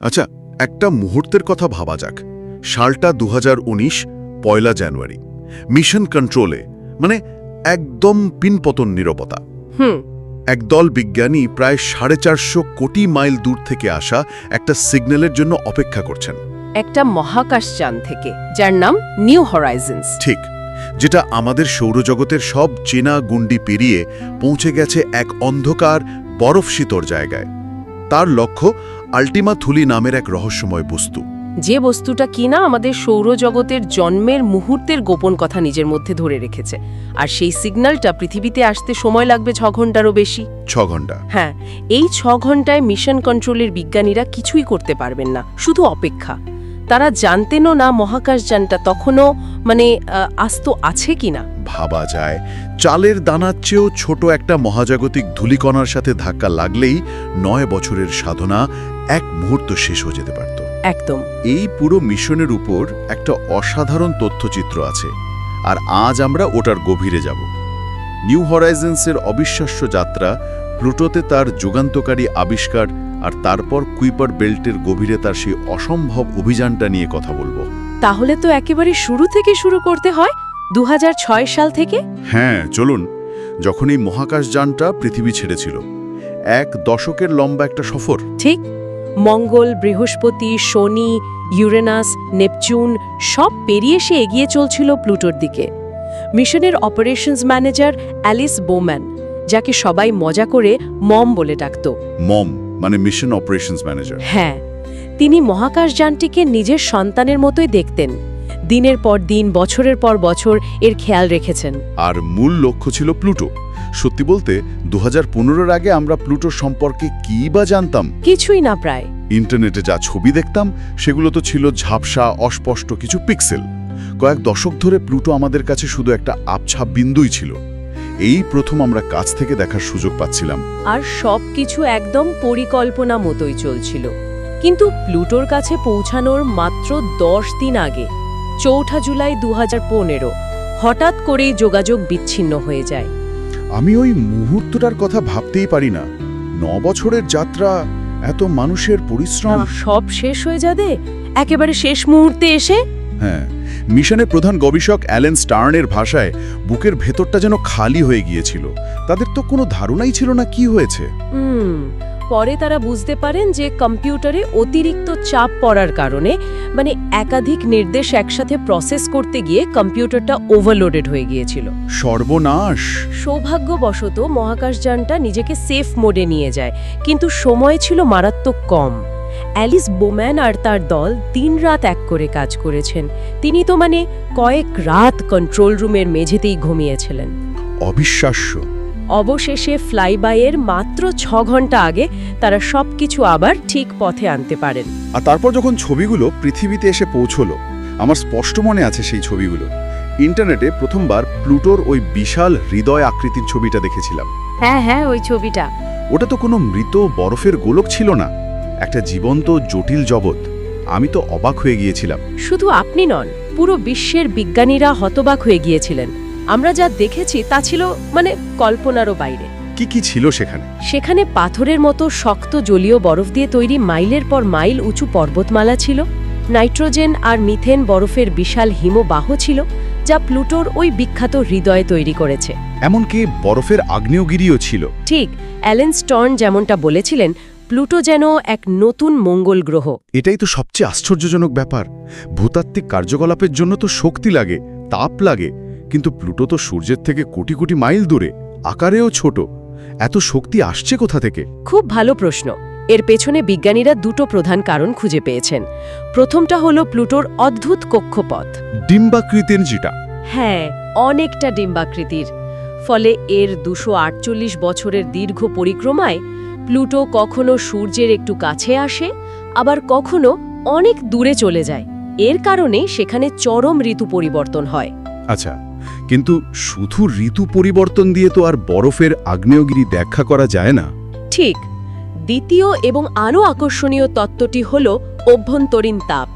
আচ্ছা একটা মুহূর্তের কথা ভাবা যাক। সালটা দু হাজার উনিশ পয়লা জানুয়ারি। মিশন কন্ট্রোলে মানে একদম পিনপতন নিরবতা। হুম। একদল বিজ্ঞানী প্রায় সাড়ে চারশো কোটি মাইল দূর থেকে আসা একটা সিগন্যালের জন্য অপেক্ষা করছেন। একটা মহাকাশ মহাকাশযান থেকে যার নাম নিউ হরাইজন্স। ঠিক যেটা আমাদের সৌরজগতের সব চেনা গুন্ডি পেরিয়ে পৌঁছে গেছে এক অন্ধকার বরফ শীতর জায়গায়। তার লক্ষ্য আল্টিমা থুলি নামের এক রহস্যময় বস্তু। যে বস্তুটা কিনা আমাদের সৌরজগতের জন্মের মুহূর্তের গোপন কথা নিজের মধ্যে ধরে রেখেছে। আর সেই সিগন্যালটা পৃথিবীতে আসতে সময় লাগবে ছ ঘন্টারও বেশি। ছ ঘণ্টা হ্যাঁ এই ছ ঘন্টায় মিশন কন্ট্রোলের বিজ্ঞানীরা কিছুই করতে পারবেন না শুধু অপেক্ষা। তারা জানতেনও না মহাকাশযানটা তখনও মানে আস্ত আছে কিনা। ভাবা যায়। চালের দানার চেয়েও ছোট একটা মহাজাগতিক ধূলিকণার সাথে ধাক্কা লাগলেই নয় বছরের সাধনা এক মুহূর্ত শেষ হয়ে যেতে পারত। একদম। এই পুরো মিশনের উপর একটা অসাধারণ তথ্যচিত্র আছে আর আজ আমরা ওটার গভীরে যাব। নিউ হরাইজেন্সের অবিশ্বাস্য যাত্রা প্লুটোতে তার যুগান্তকারী আবিষ্কার আর তারপর কুইপার বেল্টের গভীরে তার সেই অসম্ভব অভিযানটা নিয়ে কথা বলব। তাহলে তো একেবারে শুরু থেকে শুরু করতে হয় দু হাজার ছয় সাল থেকে? হ্যাঁ চলুন। যখন এই মহাকাশযানটা পৃথিবী ছেড়েছিল এক দশকের লম্বা একটা সফর। ঠিক। মঙ্গল বৃহস্পতি শনি ইউরেনাস নেপচুন সব পেরিয়ে সে এগিয়ে চলছিল প্লুটোর দিকে। মিশনের অপারেশনস ম্যানেজার অ্যালিস বোম্যান যাকে সবাই মজা করে মম বলে ডাকত। মম মানে মিশন অপারেশনস ম্যানেজার। হ্যাঁ। তিনি মহাকাশযানটিকে নিজের সন্তানের মতোই দেখতেন। দিনের পর দিন বছরের পর বছর এর খেয়াল রেখেছেন। আর মূল লক্ষ্য ছিল প্লুটো। সত্যি বলতে দু হাজার আগে আমরা প্লুটো সম্পর্কে কি বা জানতাম? কিছুই না প্রায়। ইন্টারনেটে যা ছবি দেখতাম সেগুলো তো ছিল ঝাপসা অস্পষ্ট কিছু পিক্সেল। কয়েক দশক ধরে প্লুটো আমাদের কাছে শুধু একটা আবছা বিন্দুই ছিল। এই প্রথম আমরা কাছ থেকে দেখার সুযোগ পাচ্ছিলাম। আর সব কিছু একদম পরিকল্পনা মতোই চলছিল। কিন্তু প্লুটোর কাছে পৌঁছানোর মাত্র দশ দিন আগে চৌঠা জুলাই দুহাজার পনেরো। হঠাৎ করেই যোগাযোগ বিচ্ছিন্ন হয়ে যায়। আমি ওই মুহূর্তটার কথা ভাবতেই পারি না। ন বছরের যাত্রা এত মানুষের পরিশ্রম। সব শেষ হয়ে যাবে? একেবারে শেষ মুহূর্তে এসে? হ্যাঁ মিশনের প্রধান গবেষক অ্যালেন স্টার্নের ভাষায় বুকের ভেতরটা যেন খালি হয়ে গিয়েছিল। তাদের তো কোনো ধারণাই ছিল না কি হয়েছে। হুম পরে তারা বুঝতে পারেন যে কম্পিউটারে অতিরিক্ত চাপ পড়ার কারণে মানে একাধিক নির্দেশ একসাথে প্রসেস করতে গিয়ে কম্পিউটারটা ওভারলোডেড হয়ে গিয়েছিল। সর্বনাশ! সৌভাগ্যবশত মহাকাশযানটা নিজেকে সেফ মোডে নিয়ে যায় কিন্তু সময় ছিল মারাত্মক কম। অ্যালিস বোম্যান আর তার দল দিন রাত এক করে কাজ করেছেন। তিনি তো মানে কয়েক রাত কন্ট্রোল রুমের মেঝেতেই ঘুমিয়েছিলেন। অবিশ্বাস্য! অবশেষে ফ্লাইবাইয়ের মাত্র ছ ঘণ্টা আগে তারা সব কিছু আবার ঠিক পথে আনতে পারেন। আর তারপর যখন ছবিগুলো পৃথিবীতে এসে পৌঁছলো আমার স্পষ্ট মনে আছে সেই ছবিগুলো। ইন্টারনেটে প্রথমবার প্লুটোর ওই বিশাল হৃদয় আকৃতির ছবিটা দেখেছিলাম। হ্যাঁ হ্যাঁ ওই ছবিটা। ওটা তো কোনো মৃত বরফের গোলক ছিল না। একটা জীবন্ত জটিল জগৎ। আমি তো অবাক হয়ে গিয়েছিলাম। শুধু আপনি নন পুরো বিশ্বের বিজ্ঞানীরা হতবাক হয়ে গিয়েছিলেন। আমরা যা দেখেছি তা ছিল মানে কল্পনারও বাইরে। কি কি ছিল সেখানে? সেখানে পাথরের মতো শক্ত জলীয় বরফ দিয়ে তৈরি মাইলের পর মাইল উঁচু পর্বতমালা ছিল। নাইট্রোজেন আর মিথেন বরফের বিশাল হিমবাহ ছিল যা প্লুটোর ওই বিখ্যাত হৃদয় তৈরি করেছে। এমনকি বরফের আগ্নেয়গিরিও ছিল। ঠিক অ্যালেন স্টর্ন যেমনটা বলেছিলেন প্লুটো যেন এক নতুন মঙ্গল গ্রহ। এটাই তো সবচেয়ে আশ্চর্যজনক ব্যাপার। ভূতাত্ত্বিক কার্যকলাপের জন্য তো শক্তি লাগে তাপ লাগে। কিন্তু প্লুটো তো সূর্যের থেকে কোটি কোটি মাইল দূরে আকারেও ছোট। এত শক্তি আসছে কোথা থেকে? খুব ভালো প্রশ্ন। এর পেছনে বিজ্ঞানীরা দুটো প্রধান কারণ খুঁজে পেয়েছেন। প্রথমটা হলো প্লুটোর অদ্ভুত কক্ষপথ। ডিম্বাকৃতির যেটা। হ্যাঁ অনেকটা ডিম্বাকৃতির। ফলে এর দুশো আটচল্লিশ বছরের দীর্ঘ পরিক্রমায় প্লুটো কখনো সূর্যের একটু কাছে আসে আবার কখনো অনেক দূরে চলে যায়। এর কারণে সেখানে চরম ঋতু পরিবর্তন হয়। আচ্ছা কিন্তু শুধু ঋতু পরিবর্তন দিয়ে তো আর বরফের আগ্নেয়গিরি ব্যাখ্যা করা যায় না। ঠিক। দ্বিতীয় এবং আরও আকর্ষণীয় তত্ত্বটি হল অভ্যন্তরীণ তাপ।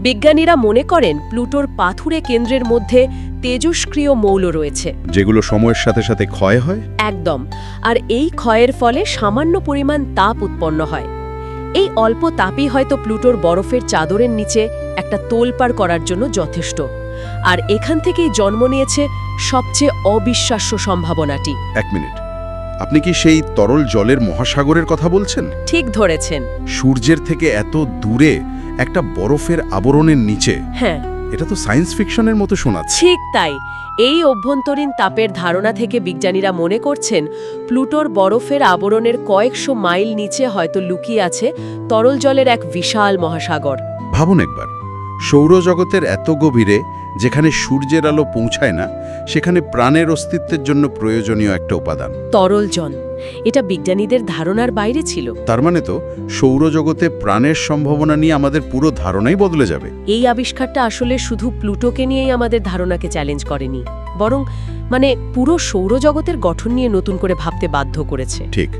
বিজ্ঞানীরা মনে করেন প্লুটোর পাথুরে কেন্দ্রের মধ্যে তেজস্ক্রিয় মৌল রয়েছে। যেগুলো সময়ের সাথে সাথে ক্ষয় হয়? একদম। আর এই ক্ষয়ের ফলে সামান্য পরিমাণ তাপ উৎপন্ন হয়। এই অল্প তাপই হয়তো প্লুটোর বরফের চাদরের নিচে একটা তোলপাড় করার জন্য যথেষ্ট। আর এখান থেকেই জন্ম নিয়েছে সবচেয়ে অবিশ্বাস্য সম্ভাবনাটি। এক মিনিট। আপনি কি সেই তরল জলের মহাসাগরের কথা বলছেন? ঠিক ধরেছেন। সূর্যের থেকে এত দূরে একটা বরফের আবরণের নিচে। হ্যাঁ। এটা তো সায়েন্স ফিকশনের মতো শোনাচ্ছে। ঠিক তাই। এই অভ্যন্তরীণ তাপের ধারণা থেকে বিজ্ঞানীরা মনে করছেন প্লুটোর বরফের আবরণের কয়েকশো মাইল নিচে হয়তো লুকিয়ে আছে তরল জলের এক বিশাল মহাসাগর। ভাবুন একবার। সৌরজগতের এত গভীরে যেখানে সূর্যের আলো পৌঁছায় না সেখানে প্রাণের অস্তিত্বের জন্য প্রয়োজনীয় একটা উপাদান। তরল জল। এটা বিজ্ঞানীদের ধারণার বাইরে ছিল। তার মানে তো সৌরজগতে প্রাণের সম্ভাবনা নিয়ে আমাদের পুরো ধারণাই বদলে যাবে। এই আবিষ্কারটা আসলে শুধু প্লুটোকে নিয়েই আমাদের ধারণাকে চ্যালেঞ্জ করেনি। বরং মানে পুরো সৌরজগতের গঠন নিয়ে নতুন করে ভাবতে বাধ্য করেছে। ঠিক।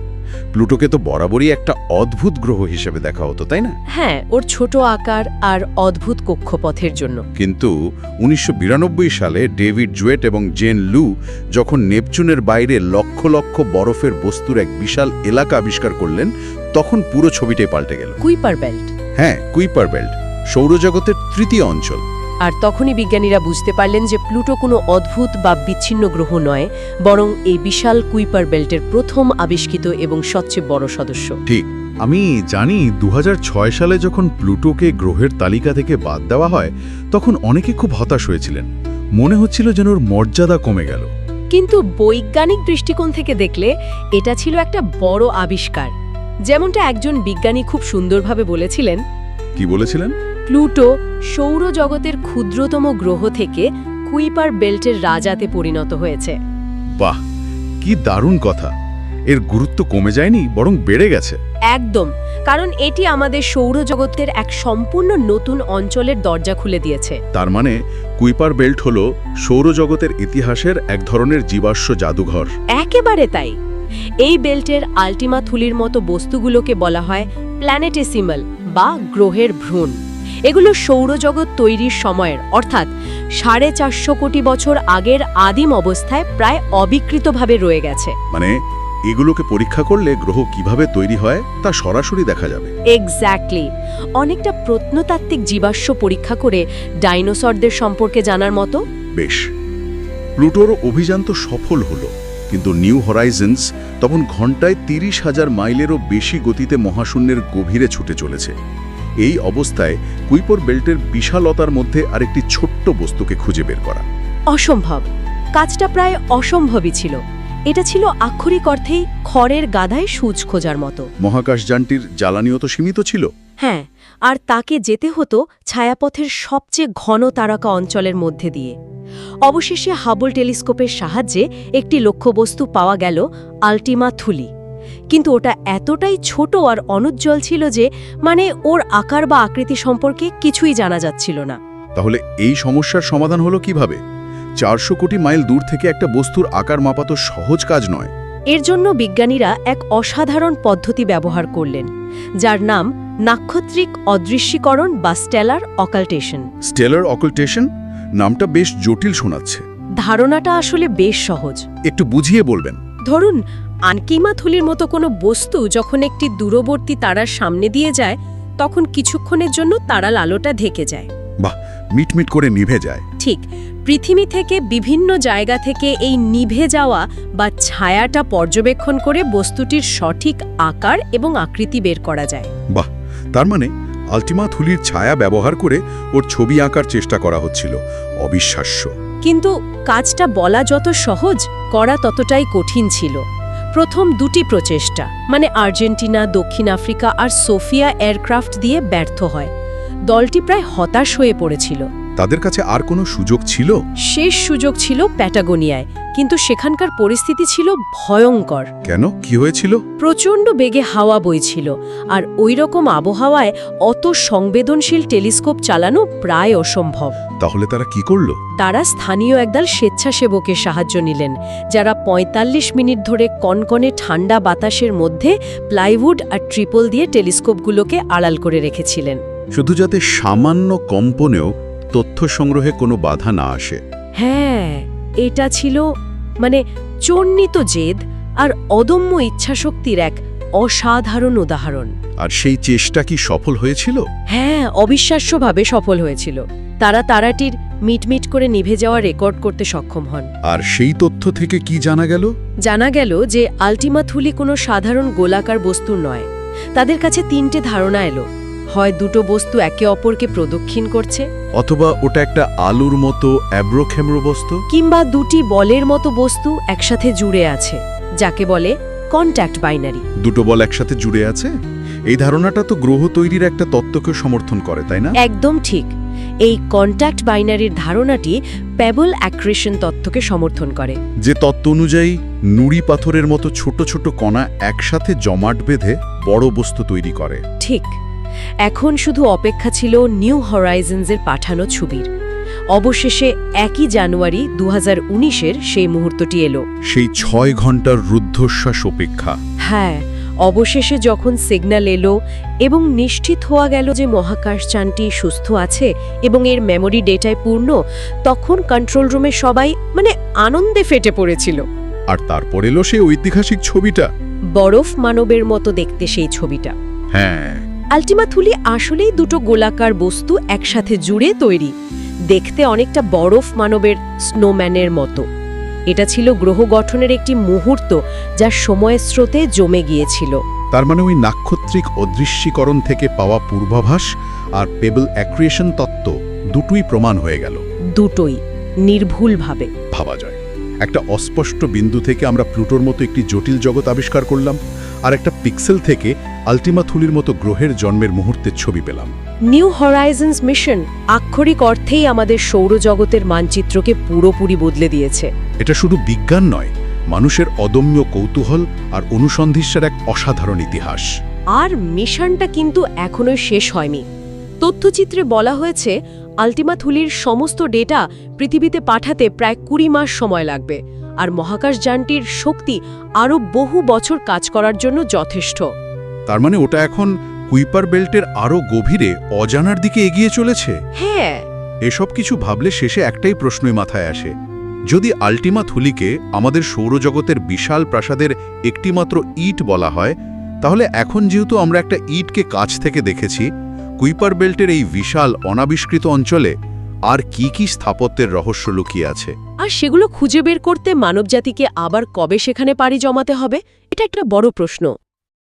প্লুটোকে তো বরাবরই একটা অদ্ভুত গ্রহ হিসেবে দেখা হতো তাই না? হ্যাঁ ওর ছোট আকার আর অদ্ভুত কক্ষপথের জন্য। কিন্তু উনিশশো বিরানব্বই সালে ডেভিড জুয়েট এবং জেন লু যখন নেপচুনের বাইরে লক্ষ লক্ষ বরফের বস্তুর এক বিশাল এলাকা আবিষ্কার করলেন তখন পুরো ছবিটাই পাল্টে গেল। Kuiper belt. হ্যাঁ কুইপার বেল্ট সৌরজগতের তৃতীয় অঞ্চল। আর তখনই বিজ্ঞানীরা বুঝতে পারলেন যে প্লুটো কোনো অদ্ভুত বা বিচ্ছিন্ন গ্রহ নয় বরং এই বিশাল কুইপার বেল্টের প্রথম আবিষ্কৃত এবং সবচেয়ে বড় সদস্য। ঠিক আমি জানি দু হাজার ছয় সালে যখন প্লুটোকে গ্রহের তালিকা থেকে বাদ দেওয়া হয় তখন অনেকে খুব হতাশ হয়েছিলেন। মনে হচ্ছিল যেন ওর মর্যাদা কমে গেল। কিন্তু বৈজ্ঞানিক দৃষ্টিকোণ থেকে দেখলে এটা ছিল একটা বড় আবিষ্কার। যেমনটা একজন বিজ্ঞানী খুব সুন্দরভাবে বলেছিলেন কি বলেছিলেন? প্লুটো সৌরজগতের ক্ষুদ্রতম গ্রহ থেকে কুইপার বেল্টের রাজাতে পরিণত হয়েছে। বাহ কি দারুণ কথা। এর গুরুত্ব কমে যায়নি বরং বেড়ে গেছে। একদম কারণ এটি আমাদের সৌরজগতের এক সম্পূর্ণ নতুন অঞ্চলের দরজা খুলে দিয়েছে। তার মানে কুইপার বেল্ট হল সৌরজগতের ইতিহাসের এক ধরনের জীবাশ্ম জাদুঘর। একেবারে তাই। এই বেল্টের আল্টিমা থুলির মতো বস্তুগুলোকে বলা হয় প্ল্যানেটেসিমাল বা গ্রহের ভ্রূণ। এগুলো সৌরজগৎ তৈরির সময়ের অর্থাৎ সাড়ে চারশো কোটি বছর আগের আদিম অবস্থায় প্রায় অবিকৃতভাবে রয়ে গেছে। মানে এগুলোকে পরীক্ষা করলে গ্রহ কীভাবে তৈরি হয় তা সরাসরি দেখা যাবে। এক্স্যাক্টলি অনেকটা প্রত্নতাত্ত্বিক জীবাশ্ম পরীক্ষা করে ডাইনোসরদের সম্পর্কে জানার মতো। বেশ। প্লুটোর অভিযান তো সফল হলো কিন্তু নিউ হরাইজেন্স তখন ঘন্টায় তিরিশ হাজার মাইলেরও বেশি গতিতে মহাশূন্যের গভীরে ছুটে চলেছে। এই অবস্থায় কুইপর বেল্টের বিশালতার মধ্যে আরেকটি ছোট্ট বস্তুকে খুঁজে বের করা। অসম্ভব। কাজটা প্রায় অসম্ভবই ছিল। এটা ছিল আক্ষরিক অর্থেই খড়ের গাদায় সূচ খোঁজার মতো। মহাকাশযানটির জ্বালানিও তো সীমিত ছিল। হ্যাঁ আর তাকে যেতে হতো ছায়াপথের সবচেয়ে ঘন তারকা অঞ্চলের মধ্যে দিয়ে। অবশেষে হাবল টেলিস্কোপের সাহায্যে একটি লক্ষ্যবস্তু পাওয়া গেল আল্টিমা থুলি। কিন্তু ওটা এতটাই ছোট আর অনুজ্জ্বল ছিল যে মানে ওর আকার বা আকৃতি সম্পর্কে কিছুই জানা যাচ্ছিল না। তাহলে এই সমস্যার সমাধান হলো কীভাবে? চারশো কোটি মাইল দূর থেকে একটা বস্তুর আকার মাপা তো সহজ কাজ নয়। এর জন্য বিজ্ঞানীরা এক অসাধারণ পদ্ধতি ব্যবহার করলেন যার নাম নাক্ষত্রিক অদৃশ্যীকরণ বা স্টেলার অকাল্টেশন। স্টেলার অকাল্টেশন? নামটা বেশ জটিল শোনাচ্ছে। ধারণাটা আসলে বেশ সহজ। একটু বুঝিয়ে বলবেন। ধরুন আনকিমা থুলির মতো কোনো বস্তু যখন একটি দূরবর্তী তারার সামনে দিয়ে যায় তখন কিছুক্ষণের জন্য তারাল আলোটা ঢেকে যায়। বাহ মিটমিট করে নিভে যায়। ঠিক পৃথিবী থেকে বিভিন্ন জায়গা থেকে এই নিভে যাওয়া বা ছায়াটা পর্যবেক্ষণ করে বস্তুটির সঠিক আকার এবং আকৃতি বের করা যায়। বাহ তার মানে আলটিমা থুলির ছায়া ব্যবহার করে ওর ছবি আঁকার চেষ্টা করা হচ্ছিল। অবিশ্বাস্য। কিন্তু কাজটা বলা যত সহজ করা ততটাই কঠিন ছিল। প্রথম দুটি প্রচেষ্টা মানে আর্জেন্টিনা, দক্ষিণ আফ্রিকা আর সোফিয়া এয়ারক্রাফট দিয়ে ব্যর্থ হয়। দলটি প্রায় হতাশ হয়ে পড়েছিল। তাদের কাছে আর কোনো সুযোগ ছিল? শেষ সুযোগ ছিল প্যাটাগোনিয়ায় কিন্তু সেখানকার পরিস্থিতি ছিল ভয়ঙ্কর। কেন? কি হয়েছিল? প্রচণ্ড বেগে হাওয়া বইছিল আর ওই রকম আবহাওয়ায় অত সংবেদনশীল টেলিস্কোপ চালানো প্রায় অসম্ভব। তাহলে তারা কি করল? তারা স্থানীয় একদল স্বেচ্ছাসেবকের সাহায্য নিলেন যারা ৪৫ মিনিট ধরে কনকনে ঠান্ডা বাতাসের মধ্যে প্লাইউড আর ট্রিপল দিয়ে টেলিস্কোপগুলোকে আড়াল করে রেখেছিলেন। শুধু যাতে সামান্য কম্পনেও তথ্য সংগ্রহে কোনো বাধা না আসে। হ্যাঁ এটা ছিল মানে চন্নিত জেদ আর অদম্য ইচ্ছাশক্তির এক অসাধারণ উদাহরণ। আর সেই চেষ্টা কি সফল হয়েছিল? হ্যাঁ অবিশ্বাস্যভাবে সফল হয়েছিল। তারা তারাটির মিটমিট করে নিভে যাওয়া রেকর্ড করতে সক্ষম হন। আর সেই তথ্য থেকে কি জানা গেল? জানা গেল যে আলটিমা থুলি কোনো সাধারণ গোলাকার বস্তু নয়। তাদের কাছে তিনটে ধারণা এলো। হয় দুটো বস্তু একে অপরকে প্রদক্ষিণ করছে? অথবা ওটা একটা আলুর মতো অ্যাব্রোখ্যামরো বস্তু? কিংবা দুটি বলের মতো বস্তু একসাথে জুড়ে আছে যাকে বলে কন্ট্যাক্ট বাইনারি দুটো বল একসাথে জুড়ে আছে? এই ধারণাটা তো গ্রহ তৈরির একটা তত্ত্বকে সমর্থন করে তাই না? একদম ঠিক। এই কন্ট্যাক্ট বাইনারির ধারণাটি প্যাবল অ্যাক্রেশন তত্ত্বকে সমর্থন করে। যে তত্ত্ব অনুযায়ী নুড়ি পাথরের মতো ছোট ছোট কণা একসাথে জমাট বেঁধে বড় বস্তু তৈরি করে। ঠিক। এখন শুধু অপেক্ষা ছিল নিউ হরাইজেন্সের পাঠানো ছবির। অবশেষে একই জানুয়ারি দু হাজার সেই মুহূর্তটি এলো। সেই ছয় ঘণ্টার রুদ্ধশ্বাস অপেক্ষা। হ্যাঁ অবশেষে যখন সিগন্যাল এলো এবং নিশ্চিত হওয়া গেল যে মহাকাশযানটি সুস্থ আছে এবং এর মেমোরি ডেটায় পূর্ণ তখন কন্ট্রোল রুমে সবাই মানে আনন্দে ফেটে পড়েছিল। আর তারপর এলো সেই ঐতিহাসিক ছবিটা। বরফ মানবের মতো দেখতে সেই ছবিটা। হ্যাঁ। আলটিমা থুলি আসলেই দুটো গোলাকার বস্তু একসাথে জুড়ে তৈরি দেখতে অনেকটা বরফ মানবের স্নোম্যানের মতো। এটা ছিল গ্রহ গঠনের একটি মুহূর্ত যা সময়ের স্রোতে জমে গিয়েছিল। তার মানে ওই নাক্ষত্রিক অদৃশ্যীকরণ থেকে পাওয়া পূর্বাভাস আর পেবল অ্যাক্রিয়েশন তত্ত্ব দুটোই প্রমাণ হয়ে গেল। দুটোই নির্ভুলভাবে। ভাবা যায়। একটা অস্পষ্ট বিন্দু থেকে আমরা প্লুটোর মতো একটি জটিল জগৎ আবিষ্কার করলাম আর একটা পিক্সেল থেকে আলটিমা থুলির মতো গ্রহের জন্মের মুহূর্তের ছবি পেলাম। নিউ হরাইজন্স মিশন আক্ষরিক অর্থেই আমাদের সৌরজগতের মানচিত্রকে পুরোপুরি বদলে দিয়েছে। এটা শুধু বিজ্ঞান নয় মানুষের অদম্য কৌতূহল আর অনুসন্ধিৎসার এক অসাধারণ ইতিহাস। আর মিশনটা কিন্তু এখনও শেষ হয়নি। তথ্যচিত্রে বলা হয়েছে আলটিমা থুলির সমস্ত ডেটা পৃথিবীতে পাঠাতে প্রায় কুড়ি মাস সময় লাগবে আর মহাকাশযানটির শক্তি আরও বহু বছর কাজ করার জন্য যথেষ্ট। তার মানে ওটা এখন কুইপার বেল্টের আরও গভীরে অজানার দিকে এগিয়ে চলেছে? হ্যাঁ। এসব কিছু ভাবলে শেষে একটাই প্রশ্নই মাথায় আসে। যদি আল্টিমা থুলিকে আমাদের সৌরজগতের বিশাল প্রাসাদের একটিমাত্র ইট বলা হয় তাহলে এখন যেহেতু আমরা একটা ইটকে কাছ থেকে দেখেছি কুইপার বেল্টের এই বিশাল অনাবিষ্কৃত অঞ্চলে আর কি কি স্থাপত্যের রহস্য লুকিয়ে আছে? আর সেগুলো খুঁজে বের করতে মানবজাতিকে আবার কবে সেখানে পাড়ি জমাতে হবে? এটা একটা বড় প্রশ্ন।